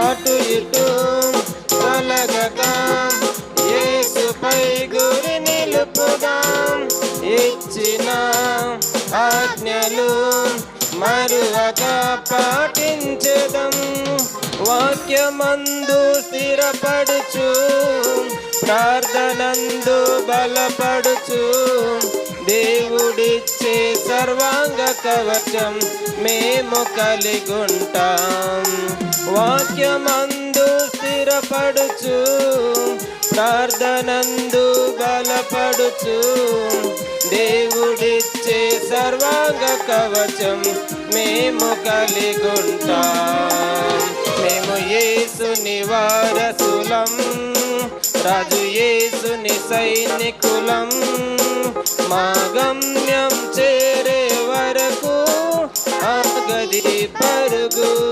అటు ఇటు తొలగక ఏసుపై గురి నిలుపుదాం. ఇచ్చిన ఆజ్ఞలు మరువక పాటించదం. వాక్యమందు స్థిరపడుచు ప్రార్థనందు బలపడుచు దేవుడి సర్వాంగ కవచం మేము కలిగుంటాం. వాక్యమందు స్థిరపడుచు ప్రార్థనందు బలపడుచు దేవుడిచ్చే సర్వాంగ కవచం మేము కలిగుంటాం. మేము యేసుని వారసులం రాజు యేసుని సైనికులం మాగం ಬದಿ ಬರುಗು